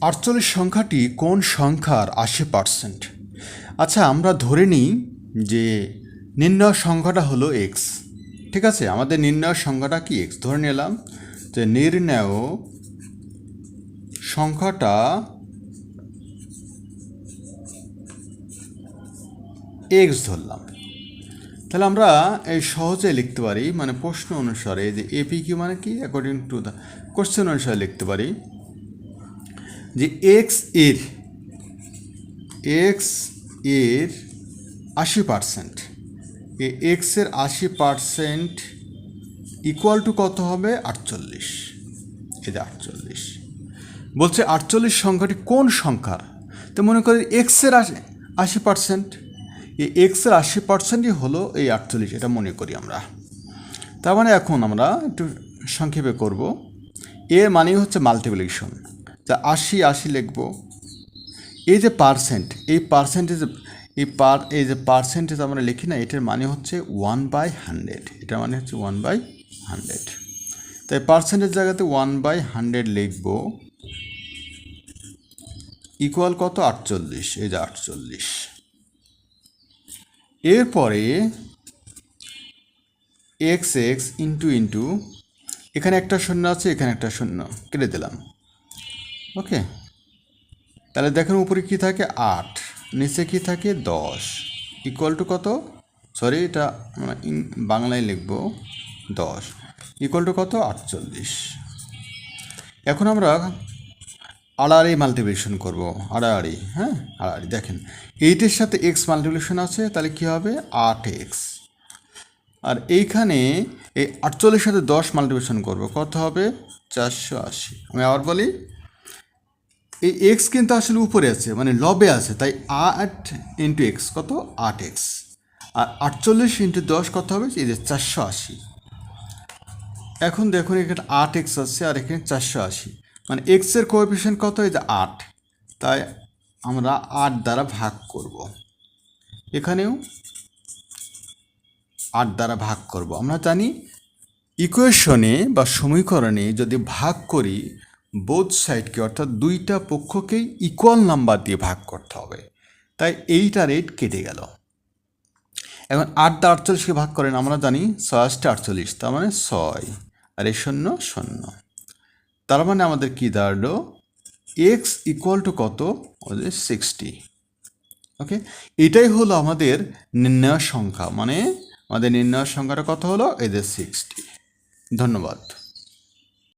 আটচল্লিশ সংখ্যাটি কোন সংখ্যার আশি পার্সেন্ট? আচ্ছা আমরা ধরে নিই যে নির্ণয় সংখ্যাটা হলো এক্স ঠিক আছে? আমাদের নির্ণয় সংখ্যাটা কি এক্স ধরে নিলাম যে নির্ণয় সংখ্যাটা এক্স ধরলাম। তাহলে আমরা এই সহজে লিখতে পারি মানে প্রশ্ন অনুসারে যে এপি কি মানে কি? অ্যাকর্ডিং টু দ্য কোশ্চেন অনুসারে লিখতে পারি। যে এক্সের এক্সের আশি পার্সেন্ট এক্সের আশি পার্সেন্ট ইকুয়াল টু কত হবে? আটচল্লিশ। এই যে আটচল্লিশ। বলছে আটচল্লিশ সংখ্যাটি কোন সংখ্যার? তো মনে করি এক্সের আশি আশি পার্সেন্ট এই এক্সের আশি পার্সেন্টই হলো এই আটচল্লিশ, এটা মনে করি আমরা। তার মানে এখন আমরা একটু সংক্ষেপে করব। এর মানে হচ্ছে মাল্টিপ্লিকেশন যা আশি আশি লিখব। এই যে পার্সেন্ট এই পার্সেন্টেজ এই পার এই যে পার্সেন্টেজ আমরা লিখি না, এটার মানে হচ্ছে ওয়ান বাই হান্ড্রেড এটার মানে হচ্ছে ওয়ান বাই হান্ড্রেড তাই পার্সেন্টেজ জায়গাতে ওয়ান বাই হান্ড্রেড লিখব ইকুয়াল কত? আটচল্লিশ। এই যে আটচল্লিশ। এরপরে এক্স এক্স ইন্টু ইন্টু এখানে একটা শূন্য আছে, এখানে একটা শূন্য। কেটে দিলাম। ওকে। তাহলে দেখেন উপরে কী থাকে? আট। নিচে কী থাকে? দশ। ইকুয়াল টু কত? সরি এটা আমরা বাংলায় লিখব দশ। ইকুয়াল টু কত? আটচল্লিশ। এখন আমরা আড়াআড়ি মাল্টিপ্লিকেশন করব। আড়াআড়ি হ্যাঁ? আড়াআড়ি, দেখেন। এইটের সাথে এক্স মাল্টিপ্লিকেশন আছে, তাহলে কী হবে? আট এক্স আর এইখানে এই আটচল্লিশ সাথে দশ মাল্টিপ্লিকেশন করব। কত হবে? চারশো আশি। আমি আবার বলি এই এক্স কিন্তু আসলে উপরে আছে মানে লবে আছে, তাই আট ইন্টু এক্স কত? আট এক্স আর আটচল্লিশ ইন্টু দশ কত হবে? এই যে চারশো আশি। এখন দেখুন এখানে আট এক্স আছে আর এখানে চারশো আশি। মানে এক্সের কোএফিসিয়েন্ট কত? এই যে আট। তাই আমরা আট দ্বারা ভাগ করব। এখানেও আট দ্বারা ভাগ করব। আমরা জানি ইকুয়েশনে বা সমীকরণে যদি ভাগ করি বোধ সাইডকে অর্থাৎ দুইটা পক্ষকেই ইকুয়াল নাম্বার দিয়ে ভাগ করতে হবে। তাই এইটা রেট কেটে গেল। এখন আট দ্বারা আটচল্লিশকে ভাগ করেন, আমরা জানি ছয় আটটা আটচল্লিশ, তার মানে ছয়, আর এই শূন্য শূন্য। তার মানে আমাদের কী দাঁড়াল? এক্স ইকুয়াল টু কত? ওদের সিক্সটি ওকে এটাই হলো আমাদের নির্ণয় সংখ্যা মানে আমাদের নির্ণয় সংখ্যাটা কত হলো? এদের সিক্সটি ধন্যবাদ।